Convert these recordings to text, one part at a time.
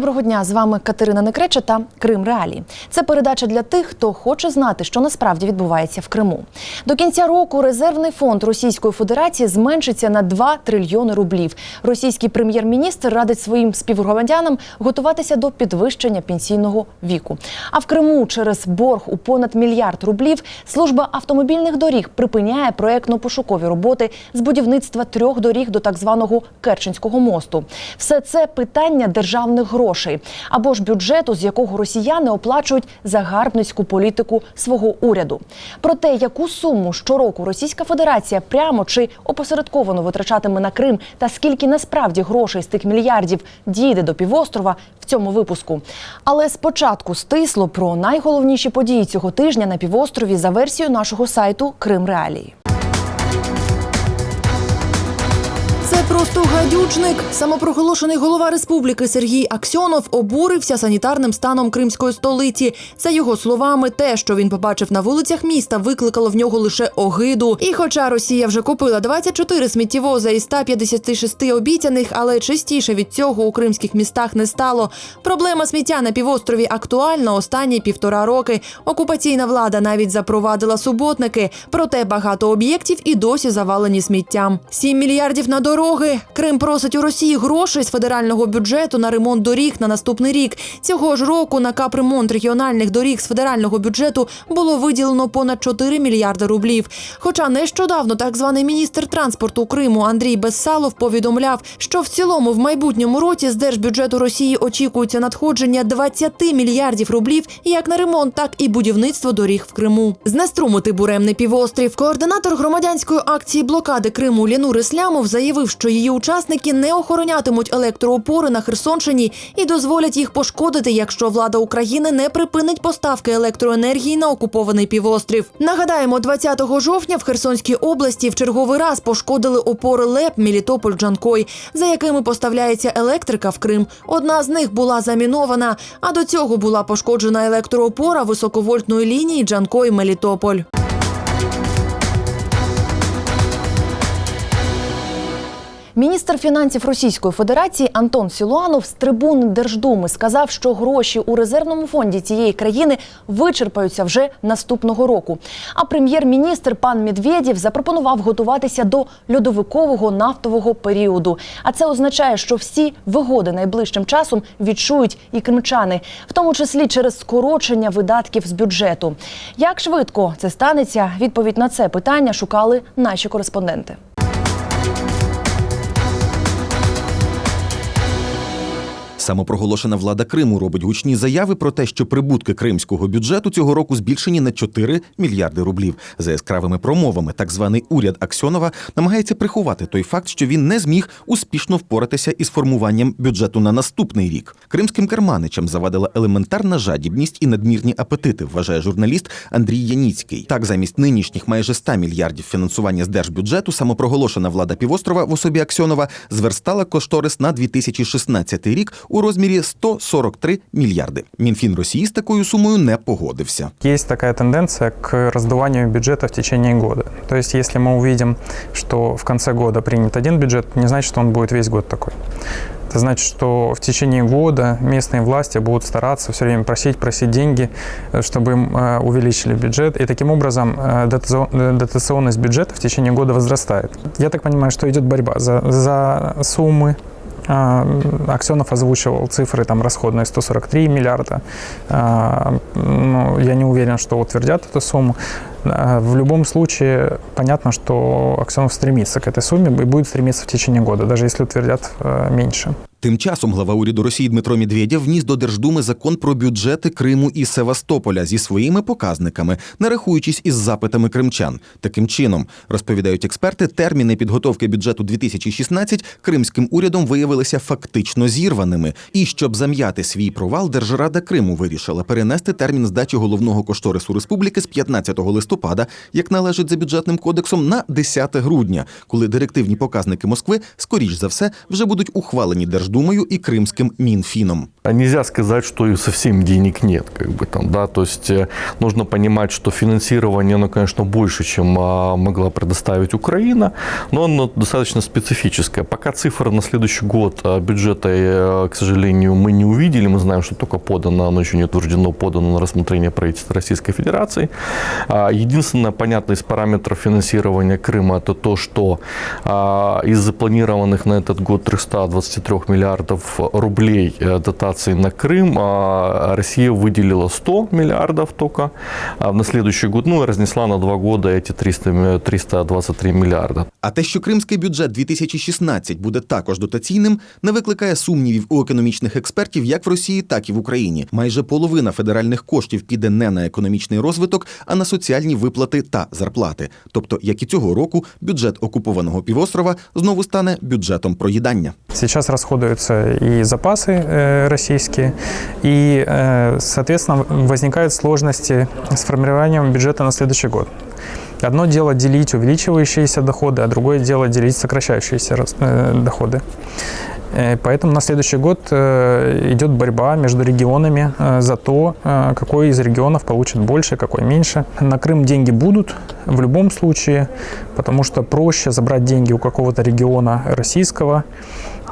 Доброго дня! З вами Катерина Некреча та Крим Реалії. Це передача для тих, хто хоче знати, що насправді відбувається в Криму. До кінця року резервний фонд Російської Федерації зменшиться на 2 трильйони рублів. Російський прем'єр-міністр радить своїм співгромадянам готуватися до підвищення пенсійного віку. А в Криму через борг у понад мільярд рублів служба автомобільних доріг припиняє проектно-пошукові роботи з будівництва трьох доріг до так званого Керченського мосту. Все це питання державних грошей або ж бюджету, з якого росіяни оплачують загарбницьку політику свого уряду. Про те, яку суму щороку Російська Федерація прямо чи опосередковано витрачатиме на Крим, та скільки насправді грошей з тих мільярдів дійде до півострова в цьому випуску. Але спочатку стисло про найголовніші події цього тижня на півострові за версією нашого сайту Крим Реалії. Просто гадючник. Самопроголошений голова республіки Сергій Аксьонов обурився санітарним станом кримської столиці. За його словами, те, що він побачив на вулицях міста, викликало в нього лише огиду. І хоча Росія вже купила 24 сміттєвоза із 156 обіцяних, але частіше від цього у кримських містах не стало. Проблема сміття на півострові актуальна останні півтора роки. Окупаційна влада навіть запровадила суботники, проте багато об'єктів і досі завалені сміттям. 7 мільярдів на дороги. Крим просить у Росії грошей з федерального бюджету на ремонт доріг на наступний рік. Цього ж року на капремонт регіональних доріг з федерального бюджету було виділено понад 4 мільярди рублів. Хоча нещодавно так званий міністр транспорту Криму Андрій Бессалов повідомляв, що в цілому в майбутньому році з держбюджету Росії очікується надходження 20 мільярдів рублів як на ремонт, так і будівництво доріг в Криму. Знеструмити буремний півострів. Координатор громадянської акції блокади Криму Лінур Іслямов заявив, що її учасники не охоронятимуть електроопори на Херсонщині і дозволять їх пошкодити, якщо влада України не припинить поставки електроенергії на окупований півострів. Нагадаємо, 20 жовтня в Херсонській області в черговий раз пошкодили опори ЛЕП Мілітополь Джанкой, за якими поставляється електрика в Крим. Одна з них була замінована, а до цього була пошкоджена електроопора високовольтної лінії Джанкой Мелітополь. Міністр фінансів Російської Федерації Антон Сілуанов з трибуни Держдуми сказав, що гроші у резервному фонді цієї країни вичерпаються вже наступного року. А прем'єр-міністр пан Медведєв запропонував готуватися до льодовикового нафтового періоду. А це означає, що всі вигоди найближчим часом відчують і кримчани, в тому числі через скорочення видатків з бюджету. Як швидко це станеться? Відповідь на це питання шукали наші кореспонденти. Самопроголошена влада Криму робить гучні заяви про те, що прибутки кримського бюджету цього року збільшені на 4 мільярди рублів. За яскравими промовами, так званий уряд Аксьонова намагається приховати той факт, що він не зміг успішно впоратися із формуванням бюджету на наступний рік. Кримським керманичам завадила елементарна жадібність і надмірні апетити, вважає журналіст Андрій Яніцький. Так, замість нинішніх майже 100 мільярдів фінансування з держбюджету, самопроголошена влада півострова в особі Аксьонова зверстала кошторис на 2016 рік у розмірі 143 мільярди. Мінфін Росії з такою сумою не погодився. Есть такая тенденция к раздуванию бюджета в течение года. То есть, если мы увидим, что в конце года принят один бюджет, не значит, что он будет весь год такой. Это значит, что в течение года местные власти будут стараться все время просить, просить деньги, э, чтобы им э, увеличили бюджет. И таким образом э, дотацион- э, дотационность бюджета в течение года возрастает. Я так понимаю, что идет борьба за, за суммы, а, Аксенов озвучивал цифры там расходные 143 миллиарда. А, ну, я не уверен, что утвердят эту сумму. А, В любом случае, понятно, что Аксенов стремится к этой сумме и будет стремиться в течение года, даже если утвердят э, меньше. Тим часом глава уряду Росії Дмитро Медведєв вніс до Держдуми закон про бюджети Криму і Севастополя зі своїми показниками, не рахуючись із запитами кримчан. Таким чином, розповідають експерти, терміни підготовки бюджету 2016 кримським урядом виявилися фактично зірваними. І щоб зам'яти свій провал, Держрада Криму вирішила перенести термін здачі головного кошторису республіки з 15 листопада, як належить за бюджетним кодексом, на 10 грудня, коли директивні показники Москви, скоріш за все, вже будуть ухвалені Держдумою і Кримським Мінфіном. А Нельзя сказать, что и совсем денег нет, как бы там, да, то есть э, нужно понимать, что финансирование, оно, конечно, больше, чем а, могла предоставить Украина, но оно достаточно специфическое. Пока цифр на следующий год а, бюджета, э, к сожалению, мы не увидели, мы знаем, что только подано, оно еще не утверждено, подано на рассмотрение правительства Российской Федерации. А, Единственное, понятно, из параметров финансирования Крыма, это то, что а, из запланированных на этот год 323 миллиардов рублей э, дотаций на Крым а, Россия выделила 100 миллиардов только а на следующий год, ну и разнесла на два года эти 300, м- 323 миллиарда. А те, що кримський бюджет 2016 буде також дотаційним, не викликає сумнівів у економічних експертів як в Росії, так і в Україні. Майже половина федеральних коштів піде не на економічний розвиток, а на соціальні виплати та зарплати. Тобто, як і цього року, бюджет окупованого півострова знову стане бюджетом проїдання. Сейчас расходуются и запасы э, российские, и, э, соответственно, возникают сложности с формированием бюджета на следующий год. Одно дело делить увеличивающиеся доходы, а другое дело делить сокращающиеся э, доходы. Поэтому на следующий год идет борьба между регионами за то, какой из регионов получит больше, какой меньше. На Крым деньги будут в любом случае, потому что проще забрать деньги у какого-то региона российского,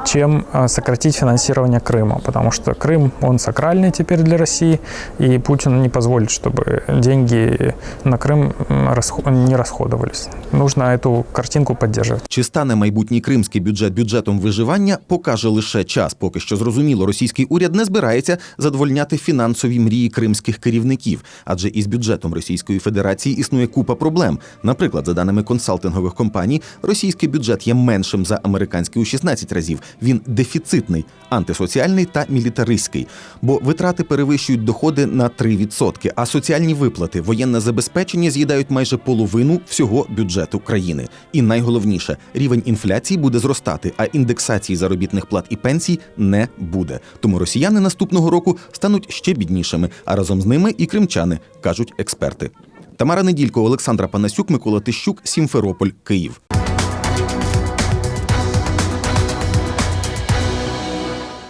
чем э, сократить финансирование Крыма, потому что Крым, он сакральный теперь для России, и Путин не позволит, чтобы деньги на Крым м, расхо- не расходовались. Нужно эту картинку поддерживать. Чи стане майбутній кримський бюджет бюджетом виживання, покаже лише час. Поки що зрозуміло, російський уряд не збирається задовольняти фінансові мрії кримських керівників, адже із бюджетом Російської Федерації існує купа проблем. Наприклад, за даними консалтингових компаній, російський бюджет є меншим за американський у 16 разів. Він дефіцитний, антисоціальний та мілітаристський, бо витрати перевищують доходи на 3%, а соціальні виплати, воєнне забезпечення з'їдають майже половину всього бюджету країни. І найголовніше, рівень інфляції буде зростати, а індексації заробітних плат і пенсій не буде. Тому росіяни наступного року стануть ще біднішими, а разом з ними і кримчани, кажуть експерти. Тамара Неділько, Олександра Панасюк, Микола Тищук, Сімферополь, Київ.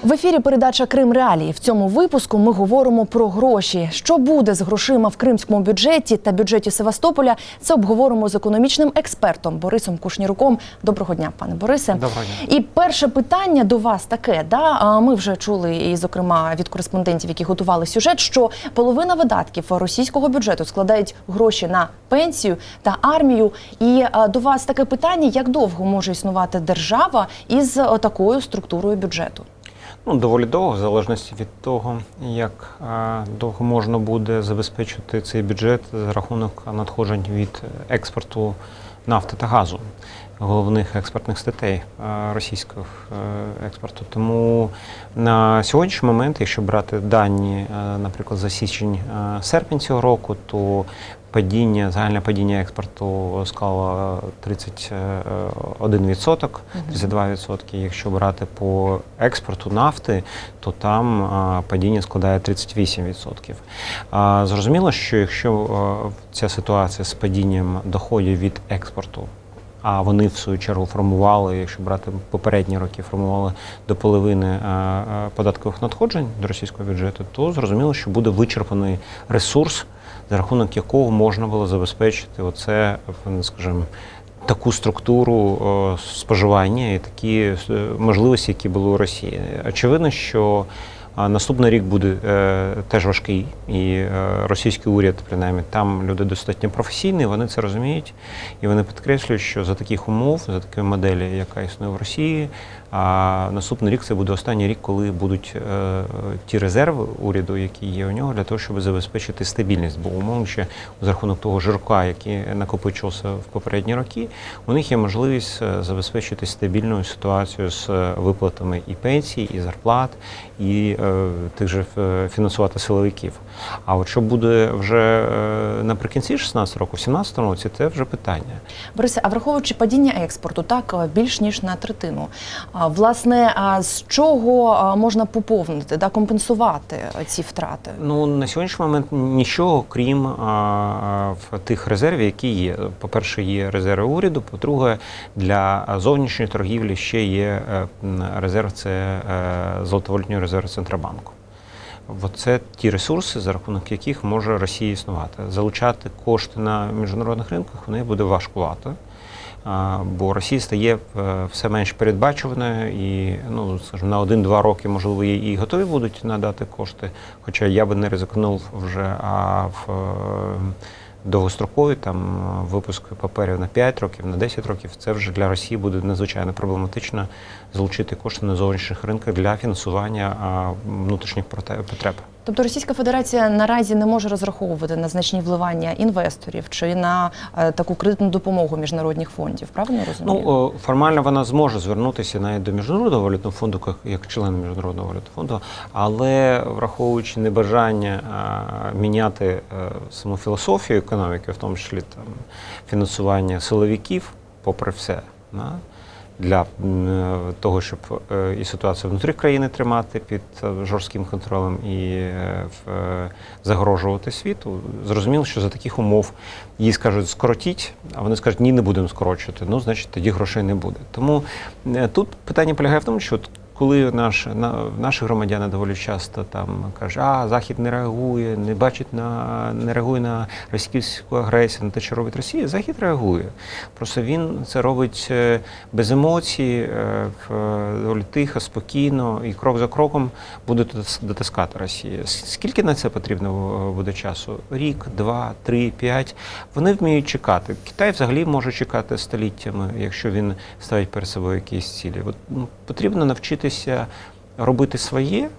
В ефірі передача Крим Реалії. В цьому випуску ми говоримо про гроші. Що буде з грошима в кримському бюджеті та бюджеті Севастополя? Це обговоримо з економічним експертом Борисом Кушніруком. Доброго дня, пане Борисе. Доброго дня. І перше питання до вас таке. Да? Ми вже чули, і, зокрема, від кореспондентів, які готували сюжет, що половина видатків російського бюджету складають гроші на пенсію та армію. І до вас таке питання: як довго може існувати держава із такою структурою бюджету? Ну, доволі довго, в залежності від того, як е, довго можна буде забезпечити цей бюджет за рахунок надходжень від експорту нафти та газу, головних експортних статей е, російського е, експорту. Тому на сьогоднішній момент, якщо брати дані, наприклад, за січень-серпень цього року, то падіння, загальне падіння експорту склало 31%, 32%. Якщо брати по експорту нафти, то там а, падіння складає 38%. А, Зрозуміло, що якщо а, ця ситуація з падінням доходів від експорту, а вони в свою чергу формували, якщо брати попередні роки, формували до половини податкових надходжень до російського бюджету, то зрозуміло, що буде вичерпаний ресурс, за рахунок якого можна було забезпечити оце, скажімо, таку структуру споживання і такі е, можливості, які були у Росії. Очевидно, що наступний рік буде е, теж важкий, і е, російський уряд, принаймні, там люди достатньо професійні, вони це розуміють, і вони підкреслюють, що за таких умов, за такої моделі, яка існує в Росії, а наступний рік це буде останній рік, коли будуть е, ті резерви уряду, які є у нього, для того, щоб забезпечити стабільність. Бо умовно ще за рахунок того жирка, який накопичився в попередні роки, у них є можливість е, забезпечити стабільну ситуацію з е, виплатами і пенсій, і зарплат, і е, тих же е, фінансувати силовиків. А от що буде вже е, наприкінці 16 року, в 17 році, це вже питання. Борисе, а враховуючи падіння експорту, так більш ніж на третину. Власне, з чого можна поповнити да компенсувати е, ці втрати? Ну на сьогоднішній момент нічого, крім а, тих резервів, які є. По-перше, є резерви уряду. По-друге, для зовнішньої торгівлі ще є е, резерв. Це е, золотовалютні резерви Центробанку. Це ті ресурси, за рахунок яких може Росія існувати. Залучати кошти на міжнародних ринках в неї буде важкувато. Бо Росія стає е, все менш передбачуваною і ну, скажімо, на один-два роки, можливо, і готові будуть надати кошти. Хоча я би не ризикнув вже а в е, довгострокові там випуск паперів на 5 років, на 10 років. Це вже для Росії буде надзвичайно проблематично залучити кошти на зовнішніх ринках для фінансування внутрішніх потреб. Тобто Російська Федерація наразі не може розраховувати на значні вливання інвесторів чи на е, таку кредитну допомогу міжнародних фондів. Правильно розумію? Ну формально вона зможе звернутися навіть до міжнародного валютного фонду, як- як член міжнародного валютного фонду, але враховуючи небажання а, міняти е, саму філософію економіки, в тому числі там фінансування силовиків, попри все. да, Для е, того, щоб е, і ситуацію внутрі країни тримати під е, жорстким контролем і загрожувати світу, зрозуміло, що за таких умов їй скажуть скоротіть, а вони скажуть, ні, не будемо скорочувати. Ну, значить, тоді грошей не буде. Тому тут питання полягає в тому, що коли наш, на, наші громадяни доволі часто там кажуть, а Захід не реагує, не бачить на не реагує на російську агресію, на те, що робить Росія, Захід реагує. Просто він це робить е, без емоцій, е, в- доволі тихо, спокійно і крок за кроком буде дотис- дотискати Росія. Скільки на це потрібно е, буде часу? Рік, два, три, п'ять. Вони вміють чекати. Китай взагалі може чекати століттями, якщо він ставить перед собою якісь цілі. От, ну, потрібно навчитися робити своє,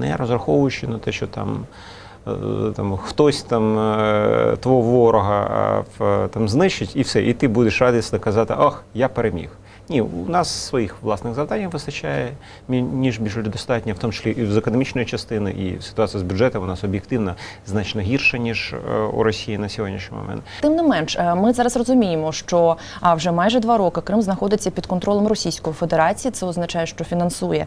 не розраховуючи на те, що там. е, Там хтось там е, твого ворога там знищить, і все, і ти будеш радісно казати, ах, я переміг. Ні, у нас своїх власних завдань вистачає ніж більш достатньо, в тому числі і з економічної частини, і ситуація з бюджетом у нас об'єктивно значно гірша, ніж е, у Росії на сьогоднішній момент. Тим не менш, е, ми зараз розуміємо, що вже майже два роки Крим знаходиться під контролем Російської Федерації. Це означає, що фінансує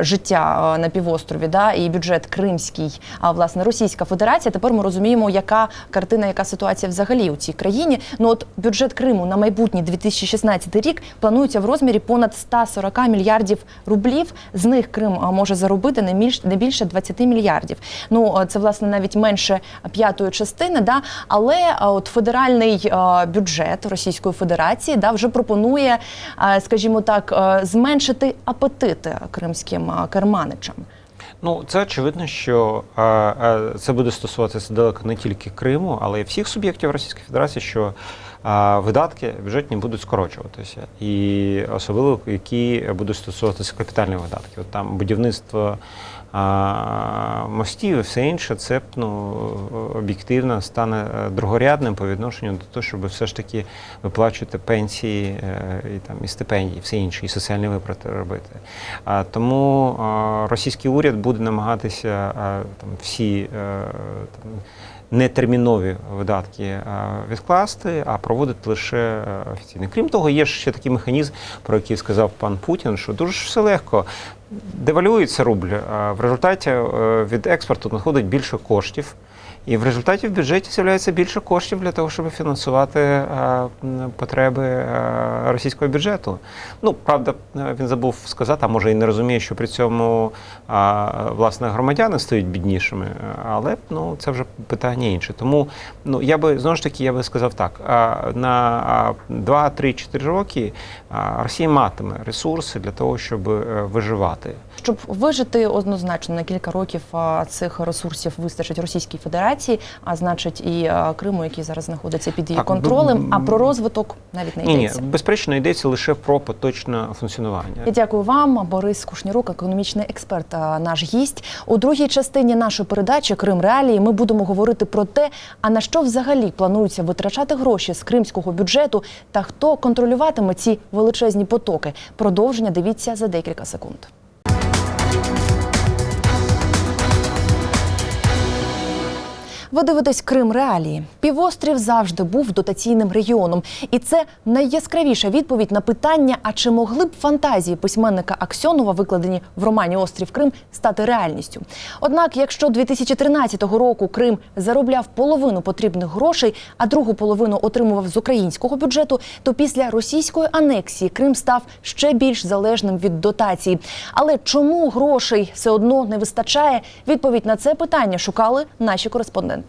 життя а, на півострові, да, і бюджет Кримський, а власне Російська Федерація. Тепер ми розуміємо, яка картина, яка ситуація взагалі у цій країні. Ну от бюджет Криму на майбутній 2016 рік планується в розмірі понад 140 мільярдів рублів. З них Крим може заробити не більш не більше 20 мільярдів. Ну е, це власне навіть менше п'ятої частини. Да? Але от федеральний е, бюджет Російської Федерації да, вже пропонує, е, скажімо так, е, зменшити апетити кримським е, керманичам. Ну, це очевидно, що е, е, це буде стосуватися далеко не тільки Криму, але й всіх суб'єктів Російської Федерації, що е, видатки бюджетні будуть скорочуватися, і особливо які будуть стосуватися капітальних видатків. От Там будівництво е, мостів і все інше, це ну, об'єктивно стане е, другорядним по відношенню до того, щоб все ж таки виплачувати пенсії е, і там і стипендії, все інше, і соціальні виплати робити. А тому е, російський уряд буде намагатися е, там всі е, там, нетермінові видатки е, відкласти, а проводити лише е, офіційно. Крім того, є ще такий механізм, про який сказав пан Путін, що дуже все легко. Девалюється рубль, а в результаті е, від експорту надходить більше коштів. І в результаті в бюджеті з'являється більше коштів для того, щоб фінансувати е, потреби е, російського бюджету. Ну, правда, е, він забув сказати, а може і не розуміє, що при цьому власне громадяни стають біднішими, але ну, це вже питання інше. Тому ну, я би знову ж таки я би сказав так: на 2-3-4 роки Росія матиме ресурси для того, щоб виживати. Щоб вижити однозначно на кілька років цих ресурсів вистачить Російській Федерації, а значить і Криму, який зараз знаходиться під її Так, контролем. б- А про розвиток навіть не Ні, ні, йдеться. безперечно, йдеться лише про поточне функціонування. Я дякую вам, Борис Кушнірук, економічний експерт, наш гість. У другій частині нашої передачі Крим Реалії ми будемо говорити про те, а на що взагалі планується витрачати гроші з кримського бюджету та хто контролюватиме ці величезні потоки. Продовження дивіться за декілька секунд. Ви дивитесь Крим Реалії. Півострів завжди був дотаційним регіоном, і це найяскравіша відповідь на питання: а чи могли б фантазії письменника Аксьонова, викладені в романі Острів Крим, стати реальністю? Однак, якщо 2013 року Крим заробляв половину потрібних грошей, а другу половину отримував з українського бюджету, то після російської анексії Крим став ще більш залежним від дотацій. Але чому грошей все одно не вистачає? Відповідь на це питання шукали наші кореспонденти.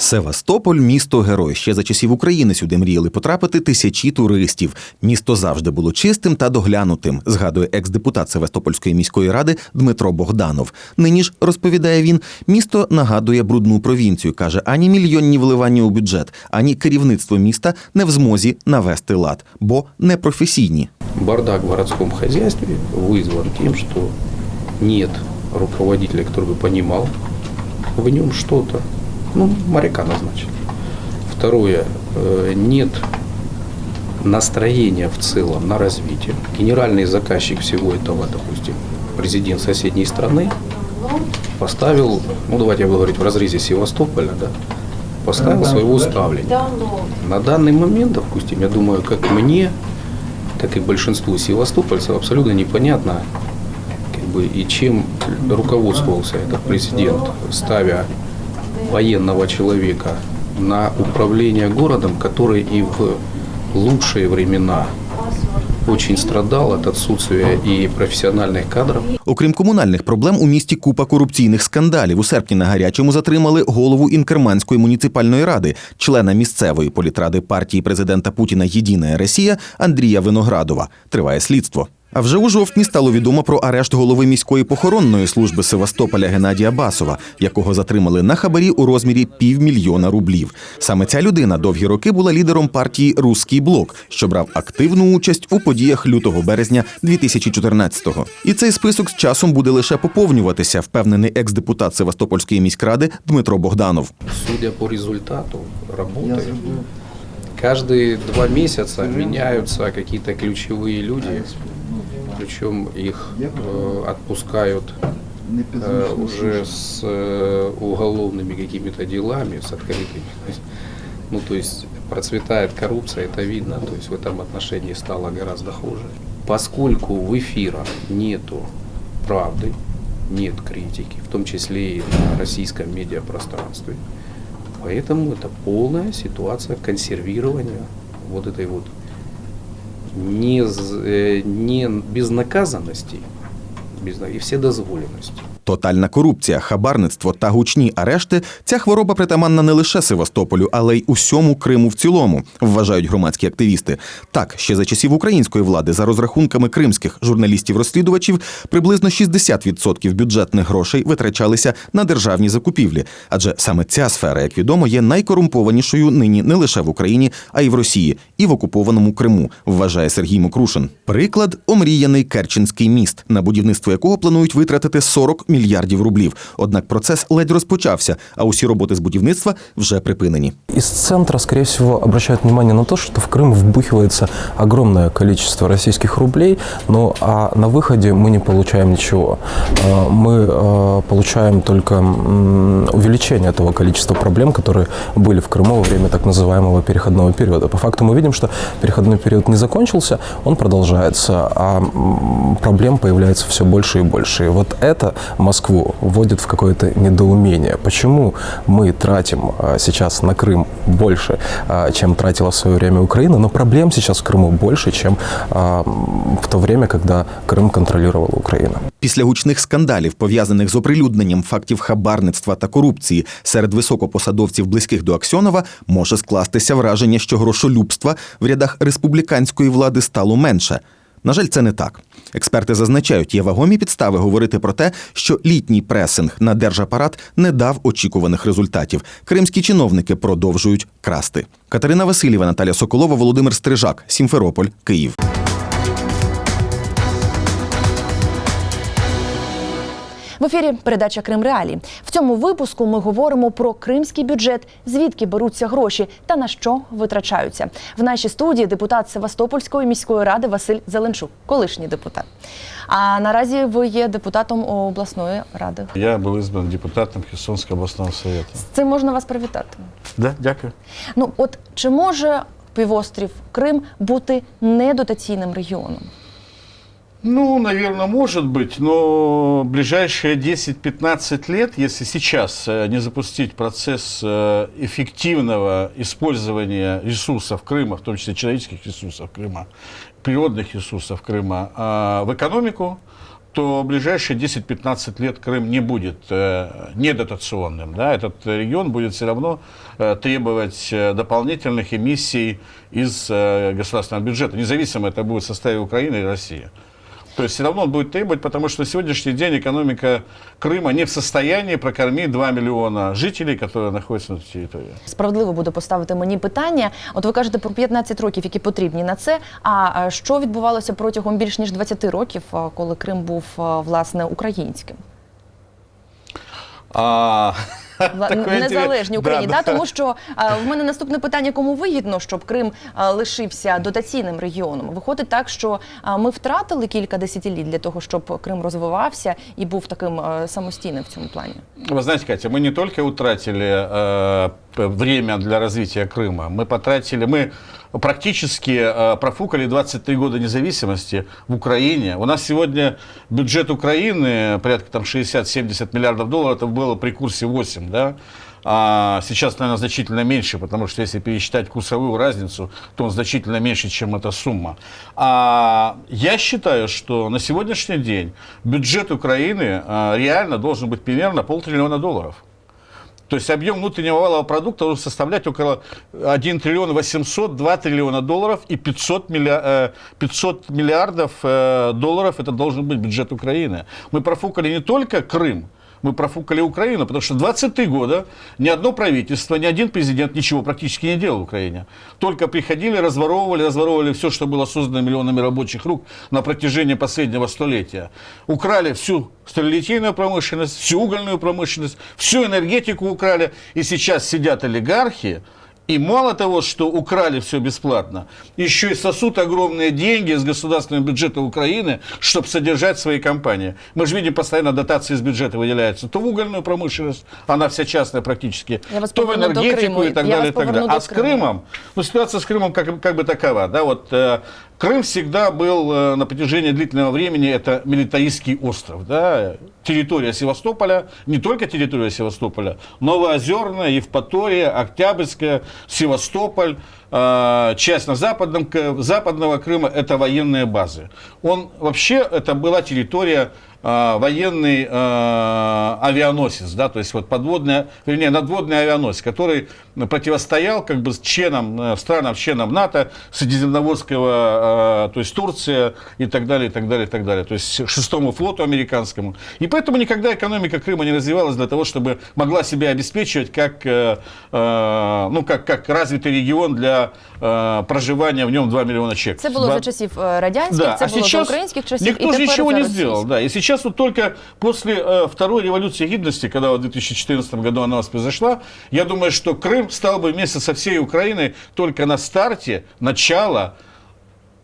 Севастополь місто герой. Ще за часів України сюди мріяли потрапити тисячі туристів. Місто завжди було чистим та доглянутим, згадує екс-депутат Севастопольської міської ради Дмитро Богданов. Нині ж розповідає він, місто нагадує брудну провінцію. каже, ані мільйонні вливання у бюджет, ані керівництво міста не в змозі навести лад, бо непрофесійні. Бардак в городском хозяйстве вызван тем, что нет руководителя, который бы понимал в нем что-то. Ну, моряка назначили. Второе, э, нет настроения в целом на развитие. Генеральный заказчик всего этого, допустим, президент соседней страны, поставил, ну давайте я буду говорить в разрезе Севастополя, да, поставил своего ставленника. На данный момент, допустим, я думаю, как мне, так и большинству севастопольцев абсолютно непонятно, как бы, и чем руководствовался этот президент, ставя военного человека на управление городом, который и в лучшие времена очень страдал от отсутствия и профессиональных кадров, Окрім комунальних проблем, у місті купа корупційних скандалів. У серпні на гарячому затримали голову Інкерманської муніципальної ради, члена місцевої політради партії президента Путіна Єдина Росія Андрія Виноградова. Триває слідство. А вже у жовтні стало відомо про арешт голови міської похоронної служби Севастополя Геннадія Басова, якого затримали на хабарі у розмірі півмільйона рублів. Саме ця людина довгі роки була лідером партії Руський блок, що брав активну участь у подіях лютого березня 2014-го. І цей список з часом буде лише поповнюватися, впевнений екс-депутат Севастопольської міськради Дмитро Богданов. судя по результату работы, каждые два месяца меняются какие-то ключевые люди, причем их э, отпускают э, уже с э, уголовными какими-то делами, с открытыми. Ну, то есть процветает коррупция, это видно, то есть в этом отношении стало гораздо хуже. Поскольку в эфирах нету правды, нет критики, в том числе и на российском медиапространстве, поэтому это полная ситуация консервирования вот этой вот не, ні не безнаказанности безна- и вседозволенности. Тотальна корупція, хабарництво та гучні арешти ця хвороба притаманна не лише Севастополю, але й усьому Криму в цілому, вважають громадські активісти. Так, ще за часів української влади, за розрахунками кримських журналістів-розслідувачів, приблизно 60% бюджетних грошей витрачалися на державні закупівлі. Адже саме ця сфера, як відомо, є найкорумпованішою нині не лише в Україні, а й в Росії, і в окупованому Криму, вважає Сергій Мокрушин. Приклад омріяний Керченський міст, на будівництво якого планують витратити 40 мільярдів рублів. Однак процес ледь розпочався, а усі роботи з будівництва вже припинені. Из центра, скорее всего, обращают внимание на то, что в Крым вбухивается огромное количество российских рублей, но а на выходе мы не получаем ничего. А, Мы а, получаем только м, увеличение того количества проблем, которые были в Крыму во время так называемого переходного периода. По факту мы видим, что переходной период не закончился, он продолжается, а м, проблем появляется все больше и больше. И вот это Москву вводит в какое-то недоумение. Почему мы тратим а, сейчас на Крым больше, а, чем тратила в свое время Украина, но проблем сейчас в Крыму больше, чем а, м, в то время, когда Крым контролировала Украина. Після гучних скандалів, пов'язаних з оприлюдненням фактів хабарництва та корупції серед високопосадовців близьких до Аксьонова, може скластися враження, що грошолюбства в рядах республіканської влади стало менше. На жаль, це не так. Експерти зазначають, є вагомі підстави говорити про те, що літній пресинг на держапарат не дав очікуваних результатів. Кримські чиновники продовжують красти. Катерина Васильєва, Наталя Соколова, Володимир Стрижак, Сімферополь, Київ. В ефірі передача Крим Реалі. В цьому випуску ми говоримо про кримський бюджет, звідки беруться гроші та на що витрачаються. В нашій студії депутат Севастопольської міської ради Василь Зеленчук, колишній депутат. А наразі ви є депутатом обласної ради. Я був избран депутатом Херсонського обласного совета. З цим можна вас привітати. Да, дякую. Ну от чи може півострів Крим бути недотаційним регіоном? Ну, наверное, может быть, но ближайшие 10-15 лет, если сейчас э, не запустить процесс э, эффективного использования ресурсов Крыма, в том числе человеческих ресурсов Крыма, природных ресурсов Крыма, а, в экономику, то ближайшие 10-15 лет Крым не будет э, недотационным. Да? Этот регион будет все равно э, требовать э, дополнительных эмиссий из э, государственного бюджета, независимо это будет в составе Украины или России. То есть все равно он будет требовать, потому что на сегодняшний день экономика Крыма не в состоянии прокормить 2 миллиона жителей, которые находятся на этой территории. Справедливо буде поставити мені питання. От ви кажете про 15 років, які потрібні на це. А е, що відбувалося протягом більш ніж 20 років, е, коли Крим був е, власне українським? А, Вла- такое незалежній интерес- Україні, Да, да, да. тому що е, в мене наступне питання: кому вигідно, щоб Крим е, лишився дотаційним регіоном? Виходить так, що е, ми втратили кілька десятиліть для того, щоб Крим розвивався і був таким е, самостійним в цьому плані. Вы знаете, Катя, мы не только утратили э, п- время для развития Крыма, мы потратили, мы практически э, профукали 23 года независимости в Украине. У нас сегодня бюджет Украины порядка там 60-70 миллиардов долларов, это было при курсе 8, да? А сейчас, наверное, значительно меньше, потому что если пересчитать курсовую разницу, то он значительно меньше, чем эта сумма. А я считаю, что на сегодняшний день бюджет Украины а, реально должен быть примерно полтриллиона долларов. То есть объем внутреннего валового продукта должен составлять около 1 триллион 800, 2 триллиона долларов и 500, миллиа- э, 500 миллиардов э, долларов это должен быть бюджет Украины. Мы профукали не только Крым, мы профукали Украину, потому что 23 года ни одно правительство, ни один президент ничего практически не делал в Украине. Только приходили, разворовывали, разворовывали все, что было создано миллионами рабочих рук на протяжении последнего столетия. Украли всю сталелитейную промышленность, всю угольную промышленность, всю энергетику украли. И сейчас сидят олигархи, и мало того, что украли все бесплатно, еще и сосут огромные деньги из государственного бюджета Украины, чтобы содержать свои компании. Мы же видим, постоянно дотации из бюджета выделяются. То в угольную промышленность, она вся частная практически, то в энергетику и так Я далее. И так далее. А с. Крымом, ну ситуация с Крымом как, как бы такова. Да, вот, э, Крым всегда был э, на протяжении длительного времени это милитаристский остров. Да? Территория Севастополя, не только территория Севастополя, Новоозерная, Евпатория, Октябрьская, Севастополь, часть на западном, западного Крыма – это военные базы. Он вообще, это была территория э, военный э, авианосец, да, то есть вот подводный, вернее, надводный авианосец, который противостоял как бы членам, э, странам, членам НАТО, Средиземноморского, э, то есть Турция и так далее, и так далее, и так далее, то есть шестому флоту американскому. И поэтому никогда экономика Крыма не развивалась для того, чтобы могла себя обеспечивать как, э, э, ну, как, как развитый регион для э, проживания в нем 2 миллиона человек. Це було Два- за часів е, радянських, це а було за сейчас українських часів, Никто і же тепер ничего за не російських. сделал. Да. И сейчас вот только после э, второй революции гидности, когда вот в 2014 году она у нас произошла, я думаю, что Крым стал бы вместе со всей Украиной только на старте, начала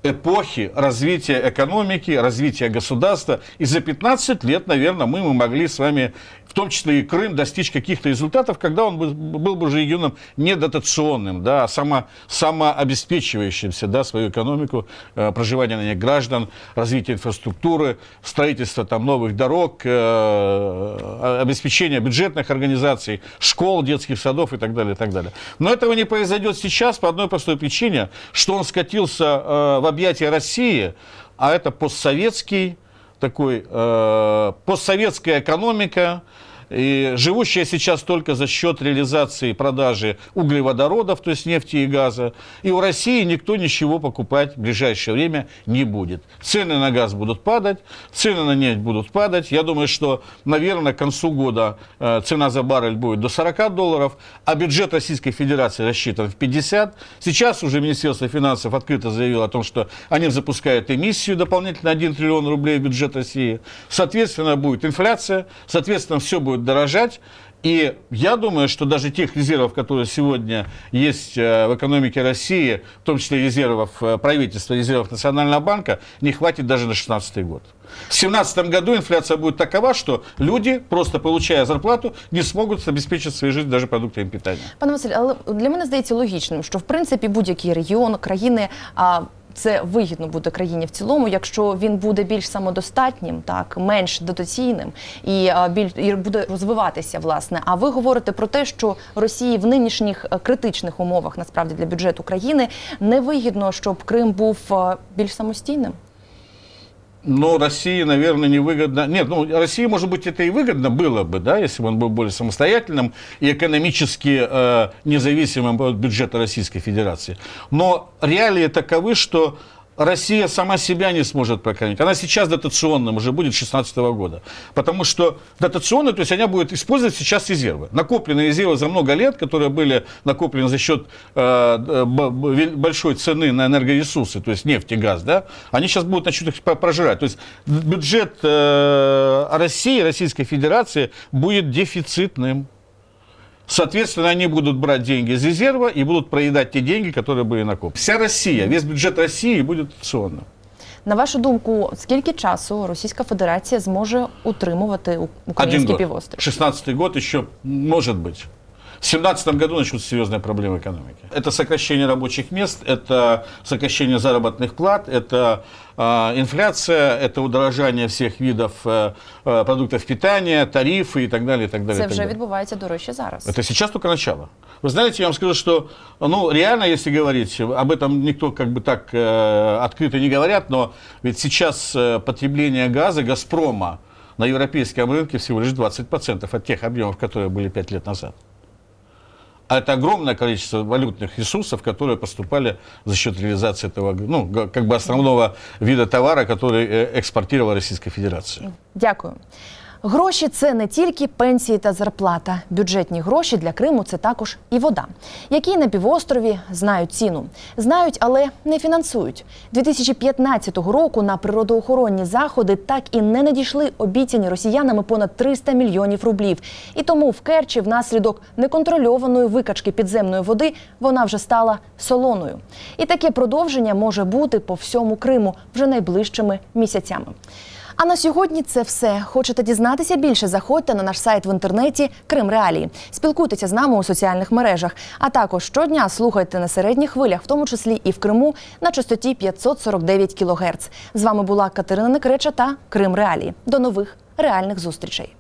эпохи развития экономики, развития государства. И за 15 лет, наверное, мы, мы могли с вами, в том числе и Крым, достичь каких-то результатов, когда он бы- был бы уже регионом не дотационным, да, а само, самообеспечивающимся да, свою экономику, э, проживание на ней граждан, развитие инфраструктуры, строительство там, новых дорог, э, обеспечение бюджетных организаций, школ, детских садов и так далее, и так далее. Но этого не произойдет сейчас по одной простой причине, что он скатился э, в объятия России, а это постсоветский такой, э, постсоветская экономика, и живущая сейчас только за счет реализации и продажи углеводородов, то есть нефти и газа. И у России никто ничего покупать в ближайшее время не будет. Цены на газ будут падать, цены на нефть будут падать. Я думаю, что, наверное, к концу года э, цена за баррель будет до 40 долларов, а бюджет Российской Федерации рассчитан в 50. Сейчас уже Министерство финансов открыто заявило о том, что они запускают эмиссию дополнительно 1 триллион рублей в бюджет России. Соответственно, будет инфляция, соответственно, все будет дорожать. И я думаю, что даже тех резервов, которые сегодня есть э, в экономике России, в том числе резервов э, правительства, резервов Национального банка, не хватит даже на 2016 год. В 2017 году инфляция будет такова, что люди, просто получая зарплату, не смогут обеспечить свою жизнь даже продуктами питания. Пане Василь, але для мене здається логічним, що в принципі будь-який регіон країни. А це вигідно буде країні в цілому, якщо він буде більш самодостатнім, так менш дотаційним і біль і буде розвиватися, власне. А ви говорите про те, що Росії в нинішніх е, критичних умовах насправді для бюджету країни невигідно, щоб Крим був е, більш самостійним Но России, наверное, невыгодно. Нет, ну, России, может быть, это и выгодно было бы, да, если бы он был более самостоятельным и экономически э, независимым от бюджета Российской Федерации. Но реалии таковы, что Россия сама себя не сможет прокормить. Она сейчас дотационным уже будет с 2016 года. Потому что дотационно, то есть она будет использовать сейчас резервы. Накопленные резервы за много лет, которые были накоплены за счет э, большой цены на энергоресурсы, то есть нефть и газ, да, они сейчас будут начнут их прожирать. То есть бюджет э, России, Российской Федерации будет дефицитным. Соответственно, они будут брать деньги из резерва и будут проедать те деньги, которые были накоплены. Вся Россия, весь бюджет России будет дотационным. На вашу думку, скільки часу Російська Федерація зможе утримувати у- Один український год. півострів? 16 год еще может быть. В 2017 году начнутся серьезные проблемы экономики. Это сокращение рабочих мест, это сокращение заработных плат, это э, инфляция, это удорожание всех видов э, э, продуктов питания, тарифы и так далее. И так далее, Це и так вже далее. відбувається до речі зараз. Это сейчас только начало. Вы знаете, я вам скажу, что, ну, реально, если говорить, об этом никто как бы так э, открыто не говорят, но ведь сейчас э, потребление газа «Газпрома» на европейском рынке всего лишь 20% от тех объемов, которые были 5 лет назад. А это огромное количество валютных ресурсов, которые поступали за счет реализации этого, ну, г- как бы основного вида товара, который э, экспортировала Российская Федерация. Дякую. Гроші це не тільки пенсії та зарплата. Бюджетні гроші для Криму це також і вода, які на півострові знають ціну. Знають, але не фінансують. 2015 року на природоохоронні заходи так і не надійшли обіцяні росіянами понад 300 мільйонів рублів. І тому в Керчі внаслідок неконтрольованої викачки підземної води вона вже стала солоною. І таке продовження може бути по всьому Криму вже найближчими місяцями. А на сьогодні це все. Хочете дізнатися більше? Заходьте на наш сайт в інтернеті Крим Реалії. Спілкуйтеся з нами у соціальних мережах. А також щодня слухайте на середніх хвилях, в тому числі і в Криму, на частоті 549 кГц. З вами була Катерина Некреча та Крим Реалії. До нових реальних зустрічей.